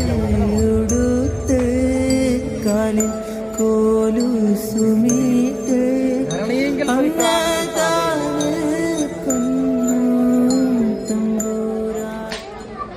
തമ്പൂരാടുത്ത് കാലിൽ കോലു സുമീട്ട് അങ്ങ